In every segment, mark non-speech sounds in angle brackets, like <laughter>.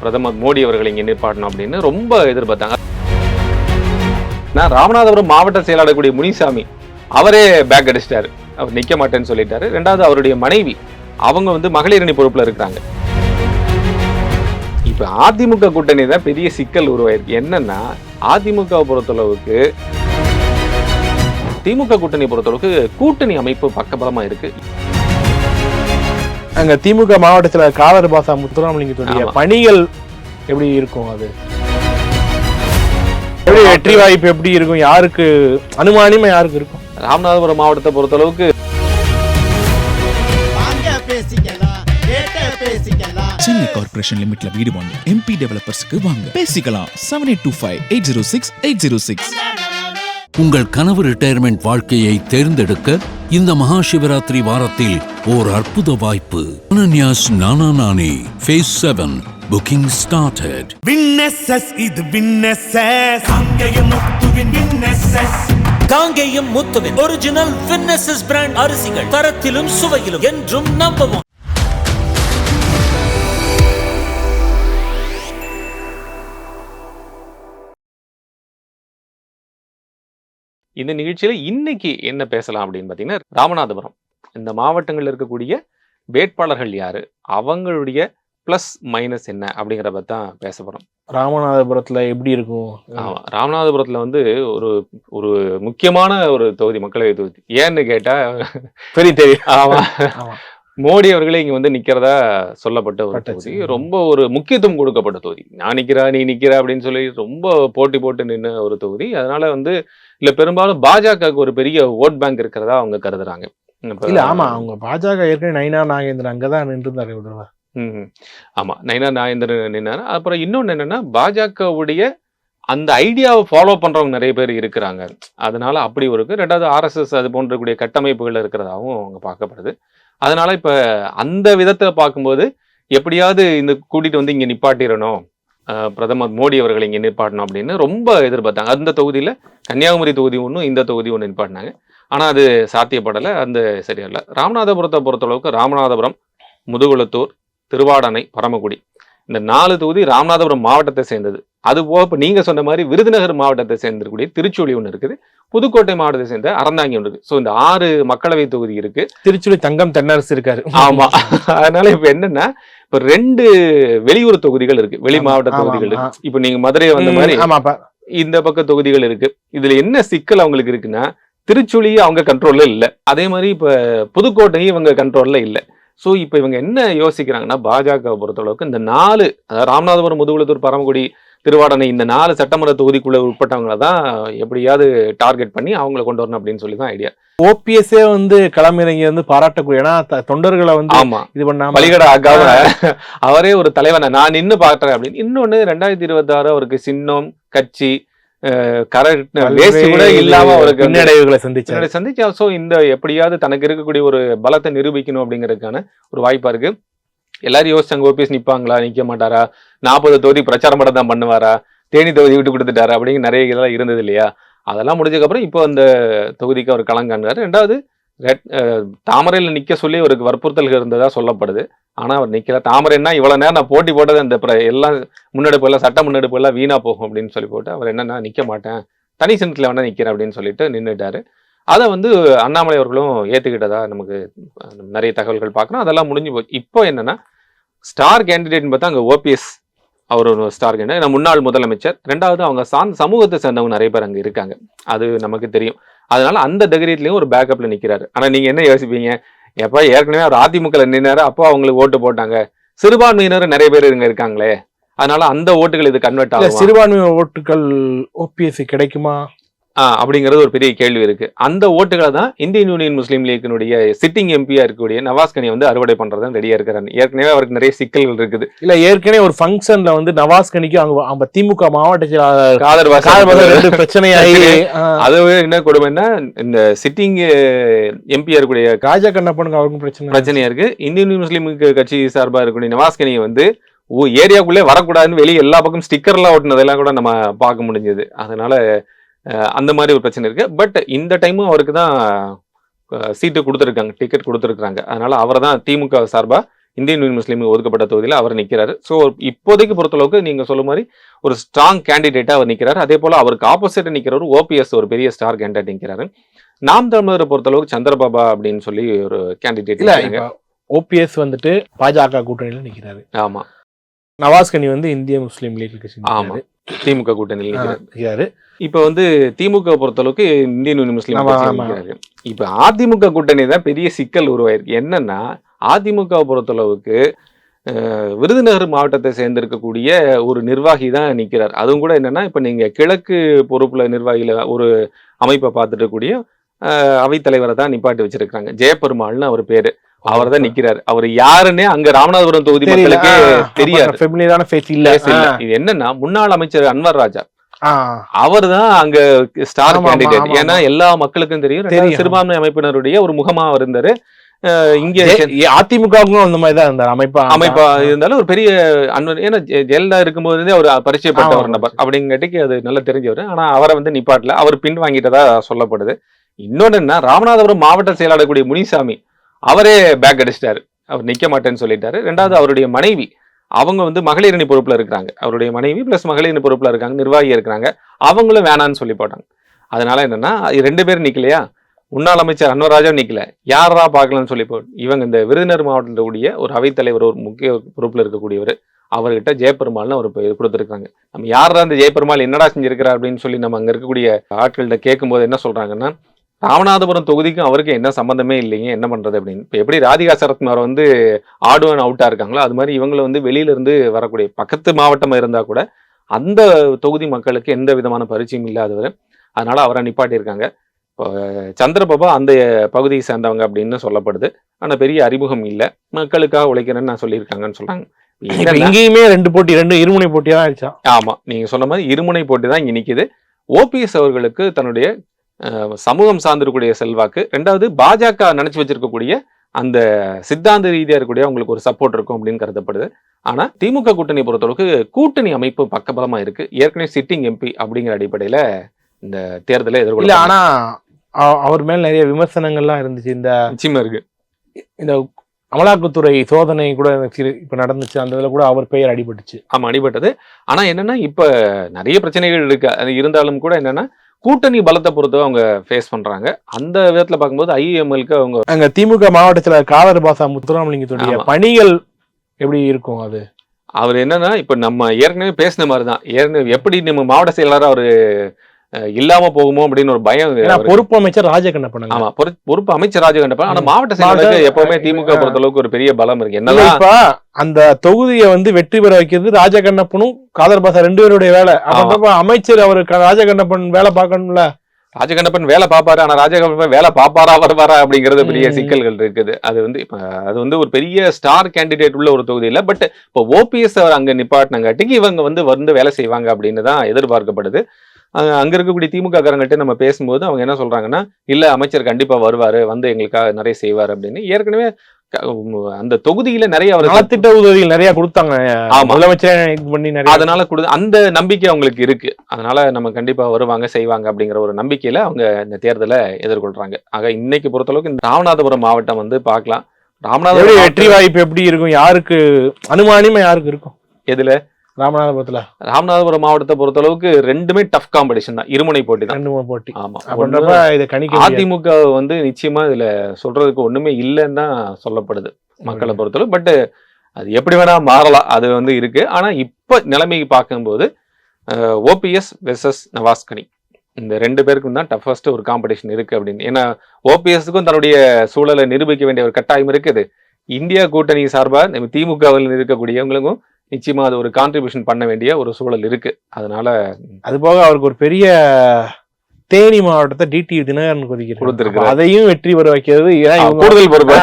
பிரதமர் மோடி அவர்கள் இங்கே நிற்பாட்டணும் அப்படின்னு ரொம்ப எதிர்பார்த்தாங்க. நான் ராமநாதபுரம் மாவட்ட செயலாளர் கூடிய முனிசாமி அவரே பேக் அடிச்சிட்டாரு. அவர் நிக்க மாட்டேன்னு சொல்லிட்டாரு. ரெண்டாவது அவருடைய மனைவி அவங்க வந்து மகளிரணி பொறுப்புல இருக்கிறாங்க இப்ப அதிமுக கூட்டணி தான் பெரிய சிக்கல் உருவாயிருக்கு. என்னன்னா அதிமுக பொறுத்தளவுக்கு திமுக கூட்டணி பொறுத்தளவுக்கு கூட்டணி அமைப்பு பக்கபலமா இருக்கு. அங்க திமுக மாவட்டத்துல காதர் பாசா முத்துராமலிங்கத்துடைய. பணிகள் எப்படி இருக்கும் அது? எப்படி வெற்றி வாய்ப்பு எப்படி இருக்கும்? யாருக்கு அனுமானியமா யாருக்கு இருக்கும்? ராமநாதபுரம் மாவட்டத்தை பொறுத்தளவுக்கு வாங்க பேசிக்கலாம் கேட்ட பேசிக்கலாம். சென்னை கார்ப்பரேஷன் லிமிட்ல வீடு வாங்க எம்பி டெவலப்பர்ஸ்க்கு வாங்க. பேசிக்கலாம். Seven eight two five eight zero six eight zero six உங்கள் கனவு ரிட்டையர்மெண்ட் வாழ்க்கையை தேர்ந்தெடுக்க இந்த மகா சிவராத்திரி வாரத்தில் ஓர் அற்புத வாய்ப்பு. Ananyas Nana Nani phase seven booking started இது காங்கேயம் முத்துவின் காங்கேயம் முத்துவின் ஒரிஜினல் வின்னசஸ் பிராண்ட் அரிசிகள் தரத்திலும் சுவையிலும் என்றும் நம்பவும். இந்த நிகழ்ச்சியில இன்னைக்கு என்ன பேசலாம் அப்படின்னு பார்த்தீங்கன்னா ராமநாதபுரம். இந்த மாவட்டங்கள்ல இருக்கக்கூடிய வேட்பாளர்கள் யாரு? அவங்களுடைய ப்ளஸ் மைனஸ் என்ன அப்படிங்கிறத பத்தி தான் பேச போறோம். ராமநாதபுரத்துல எப்படி இருக்கும்? ஆமா ராமநாதபுரத்துல வந்து ஒரு ஒரு முக்கியமான ஒரு தொகுதி மக்களவை தொகுதி. ஏன்னு கேட்டா பெரிய தெரியும் ஆமா. ஆமா. மோடி அவர்களே இங்க வந்து நிக்கிறதா சொல்லப்பட்ட ஒரு. தொகுதி. ரொம்ப ஒரு முக்கியத்துவம் கொடுக்கப்பட்ட தொகுதி. நான் நிக்கிறா நீ நிக்கிற அப்படின்னு சொல்லி ரொம்ப போட்டி போட்டு நின்ன ஒரு தொகுதி. அதனால வந்து இல்ல பெரும்பாலும் பாஜகவுக்கு ஒரு பெரிய ஓட் பேங்க் இருக்கிறதா அவங்க கருதுறாங்க. இல்ல ஆமா அவங்க பாஜக ஏற்கனவே நைனா நாகேந்திரன் அங்கதான் நின்று இருந்தாரு ஒரு தடவை. ம். ஆமா நயனா நாயந்திரன் நின்னாரு. அப்புறம் இன்னொன்னு என்னன்னா பாஜகவுடைய அந்த ஐடியாவை ஃபாலோ பண்றவங்க நிறைய பேர் இருக்கிறாங்க. அதனால அப்படி ஒரு ரெண்டாவது ஆர்எஸ்எஸ் அது போன்றக்கூடிய கட்டமைப்புகள் இருக்கிறதாவும் அவங்க பார்க்கப்படுது. அதனால இப்ப அந்த விதத்துல பார்க்கும்போது எப்படியாவது இந்த கூட்டிட்டு வந்து இங்க நிப்பாட்டிடணும். பிரதமர் மோடி அவர்கள் இங்க நிப்பாட்டணும் அப்படின்னு ரொம்ப எதிர்பார்த்தாங்க. அந்த தொகுதியில கன்னியாகுமரி தொகுதி ஒன்றும் இந்த தொகுதி ஒன்று நிப்பாட்டினாங்க. ஆனால் அது சாத்தியப்படலை அந்த சரியல்ல. ராமநாதபுரத்தை பொறுத்தளவுக்கு ராமநாதபுரம் முதுகுளத்தூர் திருவாடனை பரமக்குடி இந்த நாலு தொகுதி ராமநாதபுரம் மாவட்டத்தை சேர்ந்தது. அது போக இப்போ நீங்க சொன்ன மாதிரி விருதுநகர் மாவட்டத்தை சேர்ந்திருக்கக்கூடிய திருச்சூழி ஒன்று இருக்குது. புதுக்கோட்டை மாவட்டத்தை சேர்ந்த அறந்தாங்கி ஒன்று இருக்கு. ஸோ இந்த ஆறு மக்களவை தொகுதி இருக்கு. திருச்சுழி தங்கம் தென்னரசு இருக்காரு. ஆமா. அதனால இப்ப என்னன்னா இப்ப ரெண்டு வெளியூர் தொகுதிகள் இருக்கு. வெளி மாவட்ட தொகுதிகள். இருக்கு. இப்ப நீங்க மதுரை வந்த மாதிரி ஆமாப்பா. இந்த பக்க தொகுதிகள் இருக்கு. இதுல என்ன சிக்கல் அவங்களுக்கு இருக்குன்னா திருச்சுழி அவங்க கண்ட்ரோல்ல இல்ல. அதே மாதிரி இப்ப புதுக்கோட்டையும் இவங்க கண்ட்ரோல்ல இல்ல. சோ இப்ப இவங்க என்ன யோசிக்கிறாங்கன்னா பாஜக பொறுத்தளவுக்கு இந்த நாலு அதாவது ராமநாதபுரம் முதுகுளத்தூர் பரமக்குடி திருவாடனை இந்த நாலு சட்டமன்ற தொகுதிக்குள்ள உட்பட்டவங்கள தான் எப்படியாவது டார்கெட் பண்ணி அவங்கள கொண்டு வரணும் அப்படின்னு சொல்லி தான் ஐடியா ஓபிஎஸ்ஏ வந்து களமிறங்கி வந்து பாராட்டக்கூடிய ஏன்னா தொண்டர்களை வந்து ஆமா. இது பண்ணாம பலிகடா ஆகாம அவரே ஒரு தலைவனை நான் நின்னு பாக்குறேன் அப்படின்னு. இன்னொன்னு ரெண்டாயிரத்தி இருபத்தி ஆறு அவருக்கு சின்னம் கட்சி கூட இல்லாம அவருக்கு பின்னடைவுகளை சந்திச்சாரு. பின்னாடி சந்திச்சா ஸோ இந்த எப்படியாவது தனக்கு இருக்கக்கூடிய ஒரு பலத்தை நிரூபிக்கணும் அப்படிங்கிறதுக்கான ஒரு வாய்ப்பா இருக்கு. எல்லாரும் யோசிச்சாங்க ஓபிஎஸ் நிற்பாங்களா நிற்க மாட்டாரா? நாற்பது தொகுதி பிரச்சாரம் மட்டும் தான் பண்ணுவாரா? தேனி தொகுதி விட்டு கொடுத்துட்டாரா? அப்படிங்கிற நிறைய இதெல்லாம் இருந்தது இல்லையா? அதெல்லாம் முடிஞ்சதுக்கப்புறம் இப்போ அந்த தொகுதிக்கு அவர் களங்காண்டாரு ரெண்டாவது தாமரையில் நிற்க சொல்லி அவருக்கு வற்புறுத்தல் இருந்ததா சொல்லப்படுது. ஆனால் அவர் நிற்கல தாமரைன்னா இவ்வளோ நேரம் நான் போட்டி போட்டது அந்த எல்லாம் முன்னெடுப்பு எல்லாம் சட்ட முன்னெடுப்பு எல்லாம் வீணாக போகும் அப்படின்னு சொல்லி போட்டு அவர் என்னன்னா நிற்க மாட்டேன். தனி சின்னத்தில் வேணால் நிற்கிறேன் அப்படின்னு சொல்லிட்டு நின்றுட்டார் அதை வந்து அண்ணாமலை அவர்களும் ஏத்துக்கிட்டதா நமக்கு நிறைய தகவல்கள் பார்க்கணும். அதெல்லாம் முடிஞ்சு போச்சு. இப்போ என்னன்னா ஸ்டார் கேண்டிடேட்னு பார்த்தா அங்க ஓபிஎஸ் அவர் ஒரு ஸ்டார் கேண்டிடேட் முன்னாள் முதலமைச்சர். ரெண்டாவது அவங்க சார்ந்த சமூகத்தை சேர்ந்தவங்க நிறைய பேர் அங்க இருக்காங்க. அது நமக்கு தெரியும். அதனால அந்த தைரியத்திலயும் ஒரு பேக்கப்ல நிக்கிறாரு. ஆனா நீங்க என்ன யோசிப்பீங்க? எப்ப ஏற்கனவே அவர் அதிமுக நின்னாரு. அப்போ அவங்களுக்கு ஓட்டு போட்டாங்க. சிறுபான்மையினர் நிறைய பேர் இங்க இருக்காங்களே. அதனால அந்த ஓட்டுகள் இது கன்வெர்ட் ஆகும்? சிறுபான்மை ஓட்டுகள் ஓபிஎஸ்சி கிடைக்குமா? அப்படிங்கிறது ஒரு பெரிய கேள்வி இருக்கு. அந்த ஓட்டுகளை தான் இந்தியன் யூனியன் முஸ்லீம் லீக்கினுடைய சிட்டிங் எம்பியா இருக்கக்கூடிய நவாஸ் கனி வந்து அறுவடை பண்றதுதான் ரெடியா இருக்கிறாரு ஏற்கனவே அவருக்கு நிறைய சிக்கல்கள் இருக்குது. இல்ல ஏற்கனவே ஒரு ஃபங்க்ஷன்ல வந்து நவாஸ் கனிக்கு அவங்க அவங்க திமுக மாவட்ட செயலாளர் பிரச்சனையாகி ஆ, அது என்ன கொடுமைன்னா இந்த சிட்டிங் எம்பியா இருக்கக்கூடிய ராஜா கண்ணப்பனுக்கு அவருக்கும் பிரச்சனை. பிரச்சனையா இருக்கு. இந்தியன் யூனியன் முஸ்லீம் கட்சி சார்பா இருக்கக்கூடிய நவாஸ் கனியை வந்து ஓ ஏரியாக்குள்ளே வரக்கூடாதுன்னு வெளியே எல்லா பக்கம் ஸ்டிக்கர்லாம் ஓட்டுனதெல்லாம் கூட நம்ம பார்க்க முடிஞ்சது. அதனால அந்த மாதிரி ஒரு பிரச்சனை இருக்கு. பட் இந்த டைமும் அவருக்கு தான் சீட்டு கொடுத்துருக்காங்க டிக்கெட் கொடுத்துருக்காங்க அதனால அவரை தான் திமுக சார்பா இந்தியன் முஸ்லீமுக்கு ஒதுக்கப்பட்ட தொகுதியில் அவர் நிற்கிறாரு ஸோ இப்போதைக்கு பொறுத்தளவுக்கு நீங்க சொல்லும் மாதிரி ஒரு ஸ்ட்ராங் கேண்டிடேட்டா அவர் நிற்கிறாரு அதே போல அவருக்கு ஆப்போசிட் நிற்கிறவர் ஓபிஎஸ் ஒரு பெரிய ஸ்டார் கேண்டிடேட் நிற்கிறாரு நாம் தமிழரை பொறுத்தளவுக்கு சந்திரபாபா அப்படின்னு சொல்லி ஒரு கேண்டிடேட் இல்ல ஓபிஎஸ் வந்துட்டு பாஜக கூட்டணியில நிக்கிறாரு. ஆமா. நவாஸ் கனி வந்து இந்திய முஸ்லீம் லீக் கட்சி ஆமா. திமுக கூட்டணியில் நிற்கிறாரு இப்ப வந்து திமுக பொறுத்தளவுக்கு இந்தியன் முஸ்லீம். நிற்கிறாரு. இப்ப அதிமுக கூட்டணி தான் பெரிய சிக்கல் உருவாயிருக்கு. என்னன்னா அதிமுக பொறுத்தளவுக்கு விருதுநகர் மாவட்டத்தை சேர்ந்திருக்கக்கூடிய ஒரு நிர்வாகி தான் நிக்கிறார். அதுவும் கூட என்னன்னா இப்ப நீங்க கிழக்கு பொறுப்புல நிர்வாகியில ஒரு அமைப்பை பார்த்துட்டு கூடிய அவைத்தலைவரை தான் நிப்பாட்டி வச்சிருக்காங்க ஜெயபெருமாள்னு அவர் பேரு. அவர் தான் நிக்கிறாரு. அவர் யாருன்னே அங்க ராமநாதபுரம் தொகுதி மக்களுக்கே தெரியாது. இது என்னன்னா முன்னாள் அமைச்சர் அன்வர் ராஜா. அவர் தான் அங்க ஸ்டார் கேண்டிடேட் ஏன்னா எல்லா மக்களுக்கும் தெரியும். சிறுபான்மை அமைப்பினருடைய ஒரு முகமா இருந்தாரு. இங்க அதிமுகவுக்கும் அந்த மாதிரி தான் இருந்தார். அமைப்பா அமைப்பா இருந்தாலும் ஒரு பெரிய அன்வர் ஏன்னா ஜெயலலிதா இருக்கும்போது அவர் பரிச்சயப்பட்ட ஒரு நபர். அப்படிங்காட்டிக்கு அது நல்லா தெரிஞ்சவர். ஆனா அவரை வந்து நிப்பாட்டல. அவர் பின் வாங்கிட்டதா சொல்லப்படுது. இன்னொன்னு என்ன? ராமநாதபுரம் மாவட்ட செயலாளர் முனிசாமி. அவரே பேக் அடிச்சிட்டாரு. அவர் நிக்க மாட்டேன்னு சொல்லிட்டாரு. ரெண்டாவது அவருடைய மனைவி அவங்க வந்து மகளிர் அணி பொறுப்புல இருக்கிறாங்க. அவருடைய மனைவி பிளஸ் மகளிர் அணி பொறுப்புல இருக்காங்க நிர்வாகி இருக்கிறாங்க. அவங்களும் வேணான்னு சொல்லி போட்டாங்க. அதனால என்னன்னா ரெண்டு பேரும் நிக்கலையா? முன்னாள் அமைச்சர் அன்வராஜா நிக்கல. யாரா பார்க்கலாம்னு சொல்லி போ இவங்க இந்த விருதுநர் மாவட்டத்தில் கூடிய ஒரு அவைத்தலைவர் ஒரு முக்கிய பொறுப்புல இருக்கக்கூடியவர் அவர்கிட்ட ஜெயபெருமாள்னு ஒரு கொடுத்துருக்காங்க நம்ம யாரா அந்த ஜெயபெருமாள் என்னடா செஞ்சிருக்கிறார் அப்படின்னு சொல்லி நம்ம அங்க இருக்கக்கூடிய ஆட்கள்கிட்ட கேட்கும்போது என்ன சொல்றாங்கன்னா ராமநாதபுரம் தொகுதிக்கும் அவருக்கு என்ன சம்பந்தமே இல்லைங்க என்ன பண்றது அப்படின்னு. இப்போ எப்படி ராதிகா சரத்குமார் வந்து ஆடுவன் அவுட்டா இருக்காங்களோ அது மாதிரி இவங்களை வந்து வெளியில இருந்து வரக்கூடிய பக்கத்து மாவட்டமா இருந்தா கூட அந்த தொகுதி மக்களுக்கு எந்த விதமான பரிச்சயம் இல்லாதவர். அதனால அவரை நிப்பாட்டியிருக்காங்க. இப்போ சந்திரபாபா அந்த பகுதியை சேர்ந்தவங்க அப்படின்னு சொல்லப்படுது. ஆனா பெரிய அறிமுகம் இல்லை. மக்களுக்காக உழைக்கிறேன்னு நான் சொல்லியிருக்காங்கன்னு என்னன்னா- இங்கேயுமே ரெண்டு போட்டி ரெண்டு இருமுனை போட்டியா தான் ஆயிடுச்சா? ஆமா நீங்க சொன்ன மாதிரி இருமுனை போட்டி தான் இங்க நிக்குது. ஓபிஎஸ் அவர்களுக்கு தன்னுடைய சமூகம் சார்ந்திருக்கக்கூடிய செல்வாக்கு. ரெண்டாவது பாஜக நினைச்சு வச்சிருக்கக்கூடிய அந்த சித்தாந்த ரீதியா இருக்கக்கூடிய அவங்களுக்கு ஒரு சப்போர்ட் இருக்கும் அப்படின்னு கருதப்படுது. ஆனா திமுக கூட்டணி பொறுத்தளவுக்கு கூட்டணி அமைப்பு பக்கபலமா இருக்கு. ஏற்கனவே சிட்டிங் எம்பி அப்படிங்கிற அடிப்படையில இந்த தேர்தலை எதிர்கொள்ள ஆனா அ- அவர் மேல நிறைய விமர்சனங்கள்லாம் இருந்துச்சு. இந்த நிச்சயமா இருக்கு. இந்த அமலாக்கத்துறை சோதனை கூட இப்ப நடந்துச்சு. அந்த இதுல கூட அவர் பெயர் அடிபட்டுச்சு. ஆமா அடிபட்டது. ஆனா என்னன்னா இப்ப நிறைய பிரச்சனைகள் இருக்கு. அது இருந்தாலும் கூட என்னன்னா கூட்டணி பலத்தை பொறுத்து அவங்க ஃபேஸ் பண்றாங்க. அந்த விதத்துல பார்க்கும்போது ஐஎம்எல்க்கு அவங்க அங்க திமுக மாவட்டத்துல காதர் பாசா முத்துராமலிங்கத்துடைய. பணிகள் எப்படி இருக்கும் அது? அவர் என்னன்னா இப்ப நம்ம ஏற்கனவே பேசின மாதிரி தான் ஏற்கனவே எப்படி நம்ம மாவட்ட செயலாளர் அவரு இல்லாம போகுமோ அப்படின்னு ஒரு பயம் அவருக்கு. பொறுப்பு அமைச்சர் ராஜகண்ணப்பன் ஆமா பொறு- பொறுப்பு அமைச்சர் ராஜகண்டப்பா ஆனா. மாவட்ட செயலாளருக்கு எப்பவுமே திமுக. பொறுத்த அளவுக்கு ஒரு பெரிய பலம் இருக்கு என்னதான் அந்த தொகுதியை வந்து வெற்றி பெற வைக்கிறது ராஜகண்ணப்பனும் காதர் பாசா ரெண்டு பேருடைய வேலை அமைச்சர் அவரு க- ராஜகண்ணப்பன் வேலை பார்க்கணும்ல ராஜகண்டப்பன் வேலை பாப்பாரு ஆனா ராஜகண்டப்பன் வேலை பாப்பாரா வருவாரா அப்படிங்கறது பெரிய. சிக்கல்கள் இருக்குது அது வந்து இப்ப அது வந்து ஒரு பெரிய ஸ்டார் கேண்டிடேட் உள்ள ஒரு தொகுதி இல்ல பட் இப்போ ஓபிஎஸ் அவர் அங்க நிப்பாட்டினங்காட்டிக்கு இவங்க வந்து வந்து வேலை செய்வாங்க அப்படின்னு தான் எதிர்பார்க்கப்படுது அங்க இருக்கக்கூடிய திமுக காரங்கள்ட்ட நம்ம பேசும்போது அவங்க என்ன சொல்றாங்கன்னா இல்ல அமைச்சர் கண்டிப்பா வருவாரு வந்து எங்களுக்காக நிறைய செய்வார் அப்படின்னு. ஏற்கனவே அந்த தொகுதியில நிறைய அவர் நலத்திட்ட உதவிகள் நிறைய கொடுத்தாங்க. முதலமைச்சர் அதனால கொடு அந்த நம்பிக்கை அவங்களுக்கு இருக்கு. அதனால நம்ம கண்டிப்பா வருவாங்க செய்வாங்க அப்படிங்கிற ஒரு நம்பிக்கையில அவங்க இந்த தேர்தலை எதிர்கொள்றாங்க. ஆக இன்னைக்கு பொறுத்தளவுக்கு இந்த ராமநாதபுரம் மாவட்டம் வந்து பார்க்கலாம். ராமநாதபுரம் வெற்றி வாய்ப்பு எப்படி இருக்கும்? யாருக்கு அனுமானியமா யாருக்கு இருக்கும்? எதுல? ராமநாதபுரத்துல? ராமநாதபுரம் மாவட்டத்தை பொறுத்தளவுக்கு ரெண்டுமே டஃப் காம்படிஷன் தான். இருமுனை போட்டி தான். போட்டி. ஆமா. அப்படின்றப்ப இதை கணிக்க. அதிமுக வந்து நிச்சயமா இதுல சொல்றதுக்கு ஒண்ணுமே இல்லைன்னு தான் சொல்லப்படுது மக்களை பொறுத்தளவு. பட் அது எப்படி வேணா மாறலாம். அது வந்து இருக்கு. ஆனா இப்ப நிலைமைக்கு பார்க்கும்போது ஓபிஎஸ் வெர்சஸ் நவாஸ்கனி. இந்த ரெண்டு பேருக்கும் தான் டஃபஸ்ட் ஒரு காம்படிஷன் இருக்கு அப்படின்னு. ஏன்னா ஓபிஎஸ்க்கும் தன்னுடைய சூழலை நிரூபிக்க வேண்டிய ஒரு கட்டாயம் இருக்குது. இந்தியா கூட்டணி சார்பா நம்ம திமுகவில் இருக்கக்கூடியவங்களுக்கும் நிச்சயமா அது ஒரு கான்ட்ரிபியூஷன் பண்ண வேண்டிய ஒரு சூழல் இருக்கு. அதனால அது போக அவருக்கு ஒரு பெரிய தேனி மாவட்டத்தை டிடி தினகரன் கொதிக்கிறார். கொடுத்திருக்கிறார். அப்ப அதையும் வெற்றி பெற வைக்கிறது. கூடுதல் பொறுப்பு.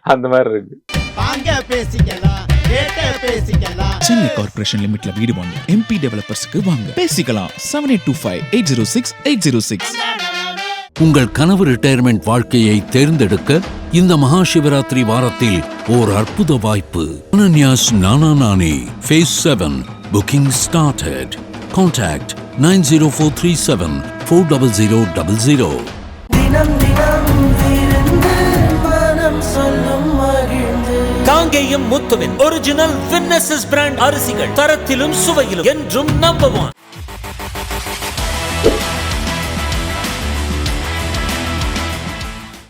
<laughs> அந்த மாதிரி இருக்கு. வாங்க பேசிக்கலாம். கேட்ட பேசிக்கலாம். சென்னை கார்ப்பரேஷன் லிமிட்ல வீடு வாங்க எம்பி டெவலப்பர்ஸ்க்கு வாங்க. பேசிக்கலாம். Seven eight two five eight zero six eight zero six உங்கள் கனவு ரிட்டையர்மெண்ட் வாழ்க்கையை தேர்ந்தெடுக்க இந்த மகா சிவராத்திரி வாரத்தில் ஓர் அற்புத வாய்ப்பு. Ananyas Nana Nani phase seven booking started contact nine zero four three seven four double zero double zero Kangeyam முத்துவின் original வின்னசஸ் பிராண்ட் அரிசிகள் தரத்திலும் சுவையிலும் என்றும் நம்பர் ஒன்